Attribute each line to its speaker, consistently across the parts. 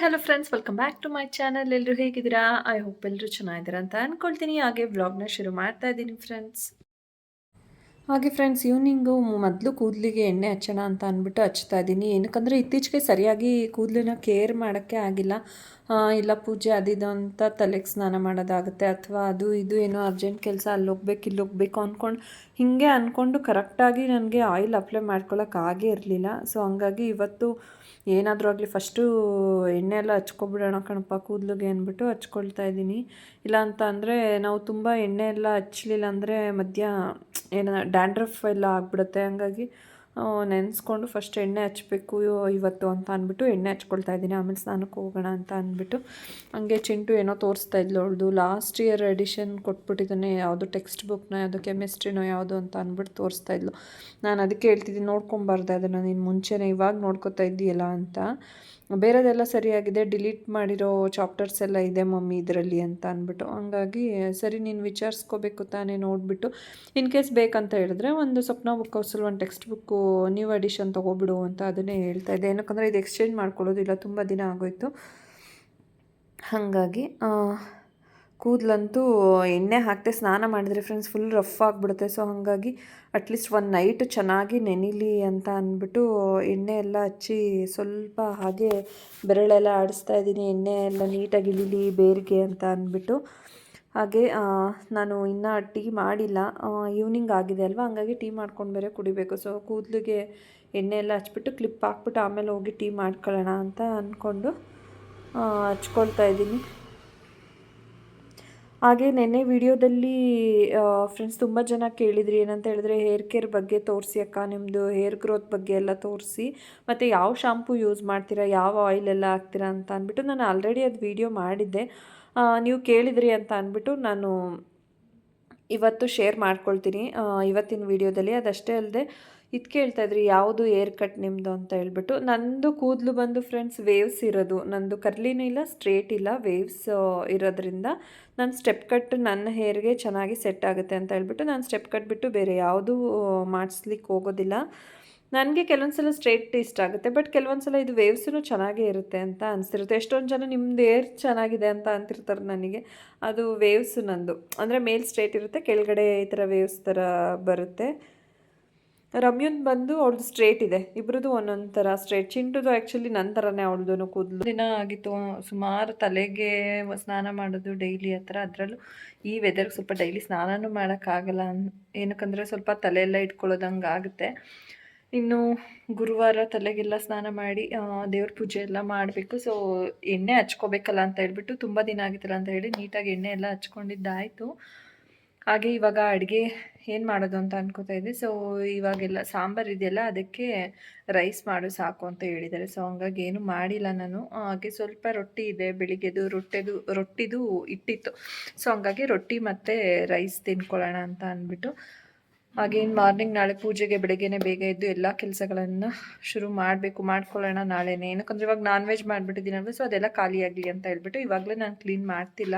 Speaker 1: Hello friends welcome back to my channel ಎಲ್ಲರೂ ಹೇಗಿದ್ದೀರಾ? I hope ಎಲ್ಲರೂ ಚೆನ್ನಾಗಿದ್ದೀರಾ ಅಂತ ಅಂದ್ಕೊಳ್ತೀನಿ ಹಾಗೆ ವ್ಲಾಗ್ನ ಶುರು ಮಾಡ್ತಾ ಇದ್ದೀನಿ ಫ್ರೆಂಡ್ಸ್ ಹಾಗೆ ಫ್ರೆಂಡ್ಸ್ ಈವ್ನಿಂಗು ಮೊದಲು ಕೂದಲಿಗೆ ಎಣ್ಣೆ ಹಚ್ಚೋಣ ಅಂತ ಅಂದ್ಬಿಟ್ಟು ಹಚ್ತಾ ಇದ್ದೀನಿ. ಏನಕ್ಕಂದರೆ ಇತ್ತೀಚೆಗೆ ಸರಿಯಾಗಿ ಕೂದಲನ್ನ ಕೇರ್ ಮಾಡೋಕ್ಕೆ ಆಗಿಲ್ಲ. ಇಲ್ಲ ಪೂಜೆ ಅದಿದು ಅಂತ ತಲೆಗೆ ಸ್ನಾನ ಮಾಡೋದಾಗುತ್ತೆ ಅಥವಾ ಅದು ಇದು ಏನೋ ಅರ್ಜೆಂಟ್ ಕೆಲಸ, ಅಲ್ಲಿ ಹೋಗ್ಬೇಕು, ಇಲ್ಲಿ ಹೋಗ್ಬೇಕು ಅಂದ್ಕೊಂಡು ಹೀಗೆ ಅಂದ್ಕೊಂಡು ಕರೆಕ್ಟಾಗಿ ನನಗೆ ಆಯಿಲ್ ಅಪ್ಲೈ ಮಾಡ್ಕೊಳ್ಳೋಕೆ ಆಗೇ ಇರಲಿಲ್ಲ. ಸೊ ಹಂಗಾಗಿ ಇವತ್ತು ಏನಾದರೂ ಆಗಲಿ ಫಸ್ಟು ಎಣ್ಣೆ ಎಲ್ಲ ಹಚ್ಕೊಬಿಡೋಣ ಕಣಪ್ಪ, ಕೂದಲಿಗೆ ಅಂದ್ಬಿಟ್ಟು ಹಚ್ಕೊಳ್ತಾ ಇದ್ದೀನಿ. ಇಲ್ಲ ಅಂತ ಅಂದರೆ ನಾವು ತುಂಬ ಎಣ್ಣೆ ಎಲ್ಲ ಹಚ್ಚಲಿಲ್ಲ ಅಂದರೆ ಮಧ್ಯ ಏನ ಡ್ಯಾಂಡ್ರಫ್ ಎಲ್ಲ ಆಗಿಬಿಡುತ್ತೆ. ಹಂಗಾಗಿ ನೆನೆಸ್ಕೊಂಡು ಫಸ್ಟ್ ಎಣ್ಣೆ ಹಚ್ಚಬೇಕು ಇವತ್ತು ಅಂತ ಅಂದ್ಬಿಟ್ಟು ಎಣ್ಣೆ ಹಚ್ಕೊಳ್ತಾ ಇದ್ದೀನಿ, ಆಮೇಲೆ ಸ್ನಾನಕ್ಕೆ ಹೋಗೋಣ ಅಂತ ಅಂದ್ಬಿಟ್ಟು ಹಂಗೆ ಚಿಂಟು ಏನೋ ತೋರಿಸ್ತಾ ಇದ್ಲು ಅವಳದು. ಲಾಸ್ಟ್ ಇಯರ್ ಎಡಿಷನ್ ಕೊಟ್ಬಿಟ್ಟಿದ್ದಾನೆ, ಯಾವುದು ಟೆಕ್ಸ್ಟ್ ಬುಕ್ನ ಯಾವುದು ಕೆಮಿಸ್ಟ್ರಿನೋ ಯಾವುದು ಅಂತ ಅಂದ್ಬಿಟ್ಟು ತೋರಿಸ್ತಾ ಇದ್ಲು. ನಾನು ಅದಕ್ಕೆ ಹೇಳ್ತಿದ್ದೀನಿ, ನೋಡ್ಕೊಂಬಾರ್ದು ಅದನ್ನು, ನೀನು ಮುಂಚೆನೇ ಇವಾಗ ನೋಡ್ಕೊತಾ ಇದ್ದೀಯಲ್ಲ ಅಂತ. ಬೇರೆದೆಲ್ಲ ಸರಿಯಾಗಿದೆ, ಡಿಲೀಟ್ ಮಾಡಿರೋ ಚಾಪ್ಟರ್ಸ್ ಎಲ್ಲ ಇದೆ ಮಮ್ಮಿ ಇದರಲ್ಲಿ ಅಂತ ಅಂದ್ಬಿಟ್ಟು. ಹಂಗಾಗಿ, ಸರಿ, ನೀನು ವಿಚಾರಿಸ್ಕೋಬೇಕು ತಾನೇ ನೋಡಿಬಿಟ್ಟು, ಇನ್ ಕೇಸ್ ಬೇಕಂತ ಹೇಳಿದ್ರೆ ಒಂದು ಸ್ವಪ್ನ ಬುಕ್ ಹೌಸಲ್ಲಿ ಒಂದು ಟೆಕ್ಸ್ಟ್ ಬುಕ್ಕು ನ್ಯೂ ಅಡಿಷನ್ ತೊಗೊಬಿಡು ಅಂತ ಅದನ್ನೇ ಹೇಳ್ತಾ ಇದ್ದೆ. ಏನಕ್ಕಂದರೆ ಇದು ಎಕ್ಸ್ಚೇಂಜ್ ಮಾಡ್ಕೊಳ್ಳೋದಿಲ್ಲ ತುಂಬ ದಿನ ಆಗೋಯ್ತು. ಹಾಗಾಗಿ ಕೂದಲಂತೂ ಎಣ್ಣೆ ಹಾಕ್ತೆ ಸ್ನಾನ ಮಾಡಿದ್ರೆ ಫ್ರೆಂಡ್ಸ್ ಫುಲ್ ರಫ್ ಆಗಿಬಿಡುತ್ತೆ. ಸೊ ಹಾಗಾಗಿ ಅಟ್ಲೀಸ್ಟ್ ಒಂದು ನೈಟ್ ಚೆನ್ನಾಗಿ ನೆನಿಲಿ ಅಂತ ಅಂದ್ಬಿಟ್ಟು ಎಣ್ಣೆ ಎಲ್ಲ ಹಚ್ಚಿ ಸ್ವಲ್ಪ ಹಾಗೆ ಬೆರಳೆಲ್ಲ ಆಡಿಸ್ತಾ ಇದ್ದೀನಿ. ಎಣ್ಣೆ ಎಲ್ಲ ನೀಟಾಗಿ ಇಳಿಲಿ, ಬೇರಿಗೆ ಅಂತ ಅಂದ್ಬಿಟ್ಟು. ಹಾಗೆ ನಾನು ಇನ್ನೂ ಟೀ ಮಾಡಿಲ್ಲ. ಈವ್ನಿಂಗ್ ಆಗಿದೆ ಅಲ್ವಾ? ಹಂಗಾಗಿ ಟೀ ಮಾಡ್ಕೊಂಡು ಬೇರೆ ಕುಡಿಬೇಕು. ಸೊ ಕೂದಲಿಗೆ ಎಣ್ಣೆ ಎಲ್ಲ ಹಚ್ಬಿಟ್ಟು ಕ್ಲಿಪ್ ಹಾಕ್ಬಿಟ್ಟು ಆಮೇಲೆ ಹೋಗಿ ಟೀ ಮಾಡ್ಕೊಳ್ಳೋಣ ಅಂತ ಅಂದ್ಕೊಂಡು ಹಚ್ಕೊಳ್ತಾ ಇದ್ದೀನಿ. ಹಾಗೆ ನೆನ್ನೆ ವಿಡಿಯೋದಲ್ಲಿ ಫ್ರೆಂಡ್ಸ್ ತುಂಬ ಜನ ಕೇಳಿದ್ರಿ, ಏನಂತ ಹೇಳಿದ್ರೆ ಹೇರ್ ಕೇರ್ ಬಗ್ಗೆ ತೋರಿಸಿ ಅಕ್ಕ ನಿಮ್ಮದು ಹೇರ್ ಗ್ರೋತ್ ಬಗ್ಗೆ ಎಲ್ಲ ತೋರಿಸಿ, ಮತ್ತು ಯಾವ ಶಾಂಪೂ ಯೂಸ್ ಮಾಡ್ತೀರಾ, ಯಾವ ಆಯಿಲ್ ಎಲ್ಲ ಹಾಕ್ತೀರಾ ಅಂತ ಅಂದ್ಬಿಟ್ಟು ನಾನು ಆಲ್ರೆಡಿ ಅದು ವಿಡಿಯೋ ಮಾಡಿದ್ದೆ. ನೀವು ಕೇಳಿದ್ರಿ ಅಂತ ಅಂದ್ಬಿಟ್ಟು ನಾನು ಇವತ್ತು ಶೇರ್ ಮಾಡ್ಕೊಳ್ತೀನಿ. ಇವತ್ತಿನ ವಿಡಿಯೋದಲ್ಲಿ ಅದಷ್ಟೇ ಅಲ್ಲದೆ ಇದು ಕೇಳ್ತಾ ಇದ್ರಿ, ಯಾವುದು ಏರ್ ಕಟ್ ನಿಮ್ಮದು ಅಂತ ಹೇಳ್ಬಿಟ್ಟು. ನಂದು ಕೂದಲು ಬಂದು ಫ್ರೆಂಡ್ಸ್ ವೇವ್ಸ್ ಇರೋದು. ನಂದು ಕರ್ಲಿನೂ ಇಲ್ಲ ಸ್ಟ್ರೇಟ್ ಇಲ್ಲ ವೇವ್ಸ್ ಇರೋದ್ರಿಂದ ನಾನು ಸ್ಟೆಪ್ ಕಟ್ ನನ್ನ ಹೇರ್ಗೆ ಚೆನ್ನಾಗಿ ಸೆಟ್ ಆಗುತ್ತೆ ಅಂತ ಹೇಳ್ಬಿಟ್ಟು ನಾನು ಸ್ಟೆಪ್ ಕಟ್ ಬಿಟ್ಟು ಬೇರೆ ಯಾವುದೂ ಮಾಡಿಸ್ಲಿಕ್ಕೆ ಹೋಗೋದಿಲ್ಲ. ನನಗೆ ಕೆಲವೊಂದು ಸಲ ಸ್ಟ್ರೇಟ್ ಇಷ್ಟ ಆಗುತ್ತೆ ಬಟ್ ಕೆಲವೊಂದು ಸಲ ಇದು ವೇವ್ಸೂ ಚೆನ್ನಾಗೇ ಇರುತ್ತೆ ಅಂತ ಅನಿಸ್ತಿರುತ್ತೆ. ಎಷ್ಟೊಂದು ಜನ ನಿಮ್ಮದು ಏರ್ ಚೆನ್ನಾಗಿದೆ ಅಂತ ಅಂತಿರ್ತಾರೆ ನನಗೆ, ಅದು ವೇವ್ಸು ನಂದು. ಅಂದರೆ ಮೇಲ್ ಸ್ಟ್ರೇಟ್ ಇರುತ್ತೆ, ಕೆಳಗಡೆ ಈ ಥರ ವೇವ್ಸ್ ಥರ ಬರುತ್ತೆ. ರಮ್ಯನ್ ಬಂದು ಅವಳದು ಸ್ಟ್ರೇಟ್ ಇದೆ ಇಬ್ಬರದ್ದು ಒಂದೊಂದು ಥರ ಸ್ಟ್ರೇಟ್ ಚಿಂಟುದು ಆ್ಯಕ್ಚುಲಿ ನನ್ನ ಥರನೇ ಅವಳದು ಕೂದಲು. ದಿನ ಆಗಿತ್ತು, ಸುಮಾರು ತಲೆಗೆ ಸ್ನಾನ ಮಾಡೋದು ಡೈಲಿ ಆ ಥರ ಅದರಲ್ಲೂ ಈ ವೆದರ್ಗೆ ಸ್ವಲ್ಪ ಡೈಲಿ ಸ್ನಾನನೂ ಮಾಡೋಕ್ಕಾಗಲ್ಲ ಏನಕ್ಕಂದರೆ ಸ್ವಲ್ಪ ತಲೆ ಎಲ್ಲ ಇಟ್ಕೊಳ್ಳೋದಂಗೆ ಆಗುತ್ತೆ ಇನ್ನು ಗುರುವಾರ ತಲೆಗೆಲ್ಲ ಸ್ನಾನ ಮಾಡಿ ದೇವ್ರ ಪೂಜೆ ಎಲ್ಲ ಮಾಡಬೇಕು. ಸೊ ಎಣ್ಣೆ ಹಚ್ಕೋಬೇಕಲ್ಲ ಅಂತ ಹೇಳ್ಬಿಟ್ಟು ತುಂಬ ದಿನ ಆಗಿತ್ತಲ್ಲ ಅಂತ ಹೇಳಿ ನೀಟಾಗಿ ಎಣ್ಣೆ ಎಲ್ಲ ಹಚ್ಕೊಂಡಿದ್ದಾಯಿತು. ಹಾಗೆ ಇವಾಗ ಅಡುಗೆ ಏನು ಮಾಡೋದು ಅಂತ ಅನ್ಕೋತಾ ಇದ್ದೆ. ಸೊ ಇವಾಗೆಲ್ಲ ಸಾಂಬಾರು ಇದೆಯಲ್ಲ, ಅದಕ್ಕೆ ರೈಸ್ ಮಾಡು ಸಾಕು ಅಂತ ಹೇಳಿದ್ದಾರೆ. ಸೊ ಹಂಗಾಗಿ ಏನು ಮಾಡಿಲ್ಲ ನಾನು. ಹಾಗೆ ಸ್ವಲ್ಪ ರೊಟ್ಟಿ ಇದೆ, ಬೆಳಿಗ್ಗೆದು ರೊಟ್ಟೆದು, ರೊಟ್ಟಿದು ಇಟ್ಟಿತ್ತು. ಸೊ ಹಂಗಾಗಿ ರೊಟ್ಟಿ ಮತ್ತು ರೈಸ್ ತಿನ್ಕೊಳ್ಳೋಣ ಅಂತ ಅಂದ್ಬಿಟ್ಟು ಹಾಗೇನು ಮಾರ್ನಿಂಗ್ ನಾಳೆ ಪೂಜೆಗೆ ಬೆಳಗ್ಗೆನೆ ಬೇಗ ಎದ್ದು ಎಲ್ಲ ಕೆಲಸಗಳನ್ನು ಶುರು ಮಾಡಬೇಕು, ಮಾಡ್ಕೊಳ್ಳೋಣ ನಾಳೆನೇ. ಏನಕ್ಕಂದ್ರೆ ಇವಾಗ ನಾನ್ ವೆಜ್ ಮಾಡಿಬಿಟ್ಟಿದ್ದೀನಲ್ವ ಸೊ ಅದೆಲ್ಲ ಖಾಲಿಯಾಗಲಿ ಅಂತ ಹೇಳ್ಬಿಟ್ಟು ಇವಾಗಲೇ ನಾನು ಕ್ಲೀನ್ ಮಾಡ್ತಿಲ್ಲ.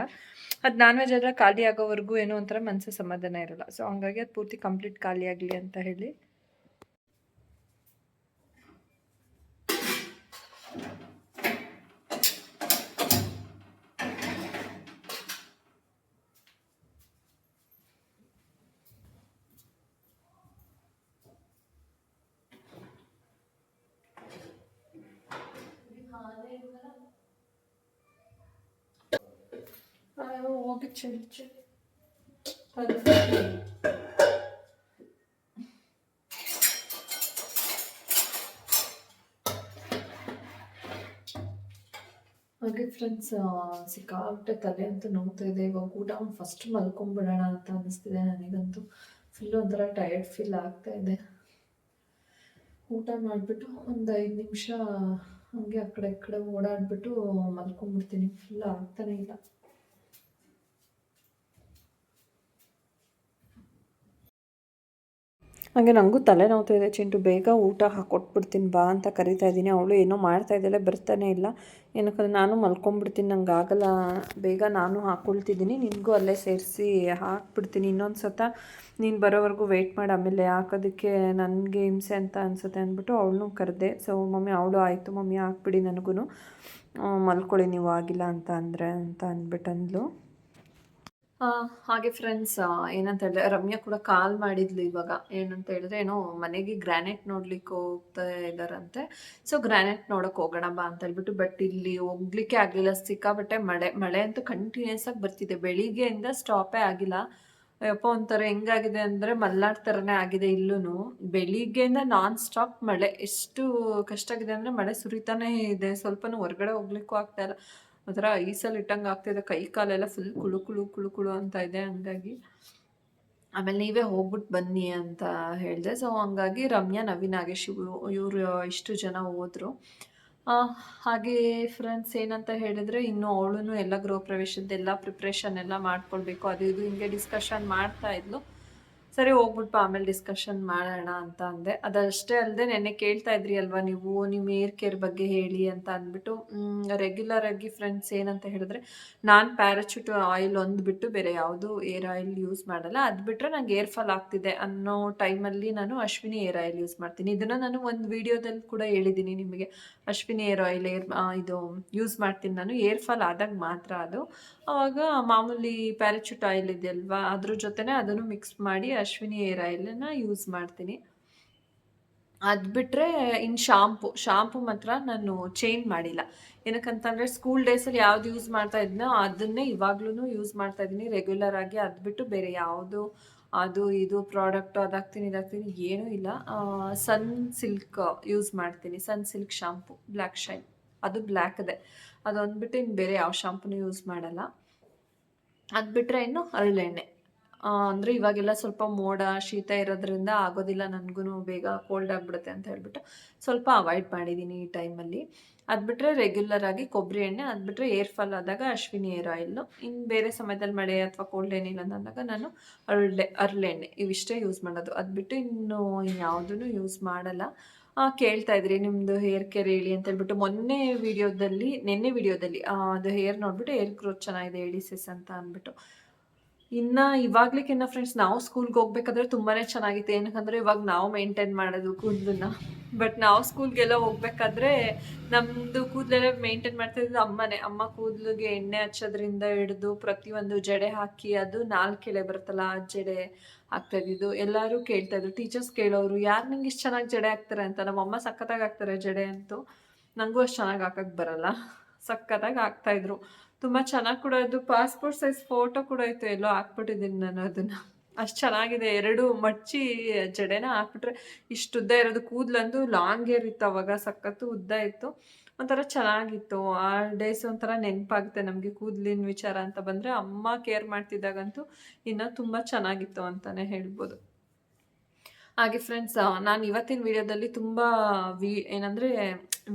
Speaker 1: ಅದು ನಾನ್ ವೆಜ್ ಎಲ್ಲ ಖಾಲಿ ಆಗೋವರೆಗೂ ಏನೋ ಒಂಥರ ಮನಸ್ಸು ಸಮಾಧಾನ ಇರಲ್ಲ. ಸೊ ಹಂಗಾಗಿ ಅದು ಪೂರ್ತಿ ಕಂಪ್ಲೀಟ್ ಖಾಲಿ ಅಂತ ಹೇಳಿ ಹೋಗಿ ಚಳಿ ಹಾಗೆ ಫ್ರೆಂಡ್ಸ್ ಸಿಕ್ಕಾಪಟ್ಟೆ ತಲೆ ಅಂತೂ ನೋಡ್ತಾ ಇದೆ. ಇವಾಗ ಊಟ ಫಸ್ಟ್ ಮಲ್ಕೊಂಬಿಡೋಣ ಅಂತ ಅನಿಸ್ತಿದೆ ನನಗಂತೂ. ಫುಲ್ ಒಂಥರ ಟಯರ್ಡ್ ಫೀಲ್ ಆಗ್ತಾ ಇದೆ. ಊಟ ಮಾಡಿಬಿಟ್ಟು ಒಂದು ಐದು ನಿಮಿಷ ಹಂಗೆ ಆ ಕಡೆ ಈ ಕಡೆ ಓಡಾಡ್ಬಿಟ್ಟು ಮಲ್ಕೊಂಬಿಡ್ತೀನಿ. ಫುಲ್ ಆಗ್ತಾನೆ ಇಲ್ಲ. ಹಾಗೆ ನನಗೂ ತಲೆ ಇದೆ ಚಿಂಟು, ಬೇಗ ಊಟ ಹಾಕ್ಕೊಟ್ಬಿಡ್ತೀನಿ ಬಾ ಅಂತ ಕರಿತಾ ಇದ್ದೀನಿ. ಅವಳು ಏನೋ ಮಾಡ್ತಾ ಇದ್ದಾಳೆ, ಬರ್ತಾನೆ ಇಲ್ಲ. ಏನಕ್ಕಂದ್ರೆ ನಾನು ಮಲ್ಕೊಂಬಿಡ್ತೀನಿ, ನಂಗೆ ಆಗಲ್ಲ. ಬೇಗ ನಾನು ಹಾಕ್ಕೊಳ್ತಿದ್ದೀನಿ ನಿನಗೂ ಅಲ್ಲೇ ಸೇರಿಸಿ ಹಾಕ್ಬಿಡ್ತೀನಿ. ಇನ್ನೊಂದು ಸತ ನೀನು ಬರೋವರೆಗೂ ವೆಯ್ಟ್ ಮಾಡಿ. ಆಮೇಲೆ ಹಾಕೋದಕ್ಕೆ ನನಗೆ ಹಿಂಸೆ ಅಂತ ಅನಿಸುತ್ತೆ ಅಂದ್ಬಿಟ್ಟು ಅವಳನ್ನೂ ಕರೆದೆ. ಸೊ ಮಮ್ಮಿ, ಅವಳು ಆಯಿತು. ಮಮ್ಮಿ, ಹಾಕ್ಬಿಡಿ ನನಗೂ ಮಲ್ಕೊಳ್ಳಿ, ನೀವು ಆಗಿಲ್ಲ ಅಂತ ಅಂದರೆ ಅಂತ ಅಂದ್ಬಿಟ್ಟು ಅಂದ್ಲು. ಹಾಗೆ ಫ್ರೆಂಡ್ಸ್ ಏನಂತ ಹೇಳಿದ್ರೆ ರಮ್ಯಾ ಕೂಡ ಕಾಲ್ ಮಾಡಿದ್ಲು ಇವಾಗ. ಏನಂತ ಹೇಳಿದ್ರೆ, ಏನೋ ಮನೆಗೆ ಗ್ರಾನೈಟ್ ನೋಡ್ಲಿಕ್ಕೆ ಹೋಗ್ತಾ ಇದಾರಂತೆ. ಸೊ ಗ್ರಾನೈಟ್ ನೋಡಕ್ ಹೋಗೋಣ ಬಾ ಅಂತ ಹೇಳ್ಬಿಟ್ಟು ಬಟ್ ಇಲ್ಲಿ ಹೋಗ್ಲಿಕ್ಕೆ ಆಗ್ಲಿಲ್ಲ. ಸಿಕ್ಕಾಬಟ್ಟೆ ಮಳೆ ಮಳೆ ಅಂತೂ ಕಂಟಿನ್ಯೂಸ್ ಆಗಿ ಬರ್ತಿದೆ. ಬೆಳಿಗ್ಗೆಯಿಂದ ಸ್ಟಾಪೇ ಆಗಿಲ್ಲ. ಯಪ್ಪ, ಒಂಥರ ಹೆಂಗಾಗಿದೆ ಅಂದ್ರೆ ಮಲ್ನಾಡ್ ಥರನೇ ಆಗಿದೆ ಇಲ್ಲೂ ಬೆಳಿಗ್ಗೆಯಿಂದ ನಾನ್ ಸ್ಟಾಪ್ ಮಳೆ. ಎಷ್ಟು ಕಷ್ಟ ಆಗಿದೆ ಅಂದ್ರೆ ಮಳೆ ಸುರಿತಾನೇ ಇದೆ. ಸ್ವಲ್ಪನೂ ಹೊರಗಡೆ ಹೋಗ್ಲಿಕ್ಕೂ ಆಗ್ತಾ ಇಲ್ಲ. ಒಂಥರ ಐಸಲ್ಲಿ ಇಟ್ಟಂಗೆ ಆಗ್ತಿದೆ. ಕೈ ಕಾಲೆಲ್ಲ ಫುಲ್ ಕುಳು ಕುಳು ಕುಳು ಕುಳು ಅಂತ ಇದೆ ಹಂಗಾಗಿ. ಆಮೇಲೆ ನೀವೇ ಹೋಗ್ಬಿಟ್ಟು ಬನ್ನಿ ಅಂತ ಹೇಳಿದೆ. ಸೊ ಹಂಗಾಗಿ ರಮ್ಯಾ, ನವೀನ್, ನಾಗೇಶ್ ಇವರು ಇಷ್ಟು ಜನ ಹೋದರು. ಹಾಗೆ ಫ್ರೆಂಡ್ಸ್ ಏನಂತ ಹೇಳಿದ್ರೆ ಇನ್ನು ಅವಳು ಎಲ್ಲ ಗೃಹ ಪ್ರವೇಶದ್ದೆಲ್ಲ ಪ್ರಿಪ್ರೇಷನ್ ಎಲ್ಲ ಮಾಡ್ಕೊಳ್ಬೇಕು. ಅದು ಇದು ಹಿಂಗೆ ಡಿಸ್ಕಷನ್ ಮಾಡ್ತಾ ಇದ್ಲು. ಸರಿ ಹೋಗ್ಬಿಟ್ಟು ಆಮೇಲೆ ಡಿಸ್ಕಷನ್ ಮಾಡೋಣ ಅಂತ ಅಂದೆ. ಅದಷ್ಟೇ ಅಲ್ಲದೆ ನೆನ್ನೆ ಕೇಳ್ತಾ ಇದ್ರಿ ಅಲ್ವಾ ನೀವು? ನಿಮ್ಮ ಏರ್ ಕೇರ್ ಬಗ್ಗೆ ಹೇಳಿ ಅಂತ ಅಂದ್ಬಿಟ್ಟು ರೆಗ್ಯುಲರ್ ಆಗಿ ಫ್ರೆಂಡ್ಸ್ ಏನಂತ ಹೇಳಿದ್ರೆ ನಾನು ಪ್ಯಾರಾಚೂಟ್ ಆಯಿಲ್ ಒಂದು ಬಿಟ್ಟು ಬೇರೆ ಯಾವುದು ಏರ್ ಆಯಿಲ್ ಯೂಸ್ ಮಾಡಲ್ಲ. ಅದು ಬಿಟ್ಟರೆ ನಂಗೆ ಏರ್ ಫಾಲ್ ಆಗ್ತಿದೆ ಅನ್ನೋ ಟೈಮಲ್ಲಿ ನಾನು ಅಶ್ವಿನಿ ಏರ್ ಆಯಿಲ್ ಯೂಸ್ ಮಾಡ್ತೀನಿ. ಇದನ್ನು ನಾನು ಒಂದು ವಿಡಿಯೋದಲ್ಲಿ ಕೂಡ ಹೇಳಿದ್ದೀನಿ ನಿಮಗೆ. ಅಶ್ವಿನಿ ಏರ್ ಆಯಿಲ್ ಏರ್ ಇದು ಯೂಸ್ ಮಾಡ್ತೀನಿ ನಾನು. ಏರ್ ಫಾಲ್ ಆದಾಗ ಮಾತ್ರ ಅದು. ಆವಾಗ ಮಾಮೂಲಿ ಪ್ಯಾರಾಚೂಟ್ ಆಯಿಲ್ ಇದೆಯಲ್ವಾ? ಅದ್ರ ಜೊತೆನೇ ಅದನ್ನು ಮಿಕ್ಸ್ ಮಾಡಿ ಅಶ್ವಿನಿ ಏರ್ ಆಯಿಲನ್ನು ಯೂಸ್ ಮಾಡ್ತೀನಿ. ಅದು ಬಿಟ್ಟರೆ ಇನ್ನು ಶಾಂಪು ಶಾಂಪು ಮಾತ್ರ ನಾನು ಚೇಂಜ್ ಮಾಡಿಲ್ಲ. ಏನಕ್ಕಂತಂದರೆ ಸ್ಕೂಲ್ ಡೇಸಲ್ಲಿ ಯಾವ್ದು ಯೂಸ್ ಮಾಡ್ತಾ ಇದ್ನೋ ಅದನ್ನೇ ಇವಾಗ್ಲೂ ಯೂಸ್ ಮಾಡ್ತಾ ಇದ್ದೀನಿ. ರೆಗ್ಯುಲರ್ ಆಗಿ ಅದು ಬಿಟ್ಟು ಬೇರೆ ಯಾವುದು ಅದು ಇದು ಪ್ರಾಡಕ್ಟು ಅದಾಗ್ತೀನಿ ಇದಾಗ್ತೀನಿ ಏನೂ ಇಲ್ಲ. ಸನ್ ಸಿಲ್ಕ್ ಯೂಸ್ ಮಾಡ್ತೀನಿ. Sunsilk shampoo black shine ಅದು ಬ್ಲ್ಯಾಕ್ ಇದೆ ಅದೊಂದು ಬಿಟ್ಟು ಇನ್ನು ಬೇರೆ ಯಾವ ಶಾಂಪೂನು ಯೂಸ್ ಮಾಡಲ್ಲ. ಅದು ಬಿಟ್ಟರೆ ಇನ್ನು ಹರಳೆಣ್ಣೆ ಅಂದರೆ ಇವಾಗೆಲ್ಲ ಸ್ವಲ್ಪ ಮೋಡ, ಶೀತ ಇರೋದ್ರಿಂದ ಆಗೋದಿಲ್ಲ ನನಗೂ ಬೇಗ ಕೋಲ್ಡ್ ಆಗಿಬಿಡುತ್ತೆ ಅಂತ ಹೇಳ್ಬಿಟ್ಟು ಸ್ವಲ್ಪ ಅವಾಯ್ಡ್ ಮಾಡಿದ್ದೀನಿ ಈ ಟೈಮಲ್ಲಿ ಅದು ಬಿಟ್ಟರೆ ರೆಗ್ಯುಲರ್ ಆಗಿ ಕೊಬ್ಬರಿ ಎಣ್ಣೆ, ಅದು ಬಿಟ್ಟರೆ ಏರ್ ಫಾಲ್ ಆದಾಗ ಅಶ್ವಿನಿ ಏರ್ ಆಯಿಲ್ಲು ಇನ್ನು ಬೇರೆ ಸಮಯದಲ್ಲಿ ಮಳೆ ಅಥವಾ ಕೋಲ್ಡ್ ಏನಿಲ್ಲ ಅಂದಾಗ ನಾನು ಅರಳೆ ಎಣ್ಣೆ, ಇವಿಷ್ಟೇ ಯೂಸ್ ಮಾಡೋದು. ಅದು ಬಿಟ್ಟು ಇನ್ನು ಇನ್ಯಾವುದೂ ಯೂಸ್ ಮಾಡಲ್ಲ. ಕೇಳ್ತಾ ಇದ್ರಿ ನಿಮ್ಮದು ಹೇರ್ ಕೇರ್ ಹೇಳಿ ಅಂತ ಹೇಳ್ಬಿಟ್ಟು ಮೊನ್ನೆ ವಿಡಿಯೋದಲ್ಲಿ ನಿನ್ನೆ ವಿಡಿಯೋದಲ್ಲಿ ಅದು ಹೇರ್ ನೋಡ್ಬಿಟ್ಟು ಹೇರ್ ಗ್ರೋತ್ ಚೆನ್ನಾಗಿದೆ ಹೇಳಿ ಸಿಸ್ ಅಂತ ಅಂದ್ಬಿಟ್ಟು. ಇನ್ನು ಇವಾಗ್ಲಿಕ್ಕಿನ್ನ ಫ್ರೆಂಡ್ಸ್ ನಾವು ಸ್ಕೂಲ್ಗೆ ಹೋಗ್ಬೇಕಾದ್ರೆ ತುಂಬಾ ಚೆನ್ನಾಗಿತ್ತು. ಏನಕ್ಕಂದ್ರೆ ಇವಾಗ ನಾವು ಮೇಂಟೈನ್ ಮಾಡೋದು ಕೂದಲನ್ನ. ಬಟ್ ನಾವು ಸ್ಕೂಲ್ಗೆಲ್ಲ ಹೋಗ್ಬೇಕಾದ್ರೆ ನಮ್ಮದು ಕೂದಲೆಲ್ಲ ಮೇಂಟೈನ್ ಮಾಡ್ತಾ ಇದ್ದು ಅಮ್ಮನೇ. ಅಮ್ಮ ಕೂದಲಿಗೆ ಎಣ್ಣೆ ಹಚ್ಚೋದ್ರಿಂದ ಹಿಡಿದು ಪ್ರತಿಯೊಂದು ಜಡೆ ಹಾಕಿ ಅದು ನಾಲ್ಕು ಎಳೆ ಬರುತ್ತಲ್ಲ ಆ ಜಡೆ ಇದ್ದಿದ್ದು. ಎಲ್ಲರೂ ಕೇಳ್ತಾ ಇದ್ರು. ಟೀಚರ್ಸ್ ಕೇಳೋರು, ಯಾರು ನಿಂಗೆ ಇಷ್ಟು ಚೆನ್ನಾಗಿ ಜಡೆ ಹಾಕ್ತಾರೆ ಅಂತ? ನಮ್ಮ ಅಮ್ಮ ಸಖತ್ತಾಗಿ ಹಾಕ್ತಾರೆ ಜಡೆ ಅಂತೂ. ನನಗೂ ಅಷ್ಟು ಚೆನ್ನಾಗಿ ಹಾಕಕ್ಕೆ ಬರಲ್ಲ. ಸಖತ್ತಾಗಿ ಹಾಕ್ತಾಯಿದ್ರು ತುಂಬ ಚೆನ್ನಾಗಿ ಕೂಡ ಅದು ಪಾಸ್ಪೋರ್ಟ್ ಸೈಜ್ ಫೋಟೋ ಕೂಡ ಇತ್ತು. ಎಲ್ಲೋ ಹಾಕ್ಬಿಟ್ಟಿದ್ದೀನಿ ನಾನು ಅದನ್ನು. ಅಷ್ಟು ಚೆನ್ನಾಗಿದೆ. ಎರಡು ಮಚ್ಚಿ ಜಡೆನ ಹಾಕ್ಬಿಟ್ರೆ ಇಷ್ಟು ಉದ್ದ ಇರೋದು. ಕೂದಲಂದು ಲಾಂಗ್ ಏರ್ ಇತ್ತು ಅವಾಗ. ಸಖತ್ತು ಉದ್ದ ಇತ್ತು. ಒಂಥರ ಚೆನ್ನಾಗಿತ್ತು. ಆ ಡೇಸ್ ಒಂಥರ ನೆನಪಾಗುತ್ತೆ ನಮಗೆ ಕೂದಲಿನ ವಿಚಾರ ಅಂತ ಬಂದರೆ. ಅಮ್ಮ ಕೇರ್ ಮಾಡ್ತಿದ್ದಾಗಂತೂ ಇನ್ನೂ ತುಂಬ ಚೆನ್ನಾಗಿತ್ತು ಅಂತಲೇ ಹೇಳ್ಬೋದು. ಹಾಗೆ ಫ್ರೆಂಡ್ಸ್ ನಾನು ಇವತ್ತಿನ ವಿಡಿಯೋದಲ್ಲಿ ತುಂಬ ವಿ ಏನಂದರೆ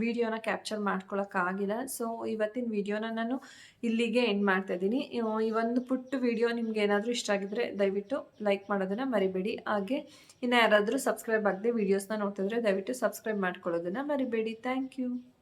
Speaker 1: ವಿಡಿಯೋನ ಕ್ಯಾಪ್ಚರ್ ಮಾಡ್ಕೊಳಕ್ಕಾಗಿಲ್ಲ ಸೊ ಇವತ್ತಿನ ವಿಡಿಯೋನ ನಾನು ಇಲ್ಲಿಗೆ ಎಂಡ್ ಮಾಡ್ತಾ ಇದ್ದೀನಿ. ಈ ಒಂದು ಪುಟ್ಟ ವಿಡಿಯೋ ನಿಮ್ಗೆ ಏನಾದರೂ ಇಷ್ಟ ಆಗಿದ್ರೆ ದಯವಿಟ್ಟು ಲೈಕ್ ಮಾಡೋದನ್ನು ಮರಿಬೇಡಿ. ಹಾಗೆ ಇನ್ನು ಯಾರಾದರೂ ಸಬ್ಸ್ಕ್ರೈಬ್ ಆಗದೆ ವೀಡಿಯೋಸ್ನ ನೋಡ್ತಿದ್ರೆ ದಯವಿಟ್ಟು ಸಬ್ಸ್ಕ್ರೈಬ್ ಮಾಡ್ಕೊಳ್ಳೋದನ್ನು ಮರಿಬೇಡಿ. Thank you